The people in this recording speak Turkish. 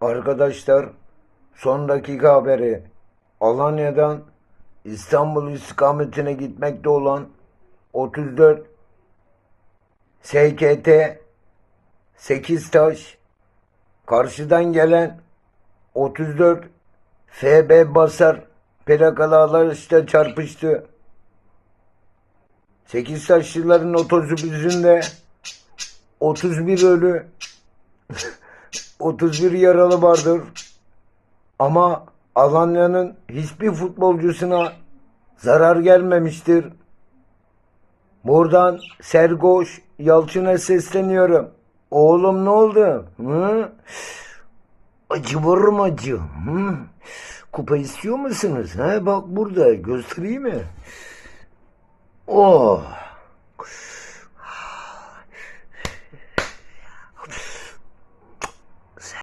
Arkadaşlar son dakika haberi. Alanya'dan İstanbul istikametine gitmekte olan 34 SKT 8 taş karşıdan gelen 34 FB basar plakalı işte çarpıştı. 8 taşlıların otobüsünde 31 ölü 31 yaralı vardır. Ama Alanya'nın hiçbir futbolcusuna zarar gelmemiştir. Buradan Sergoş Yalçın'a sesleniyorum. Oğlum ne oldu? Hı? Acı var mı acı? Hı? Kupa istiyor musunuz? Ha, bak burada göstereyim mi? Oh.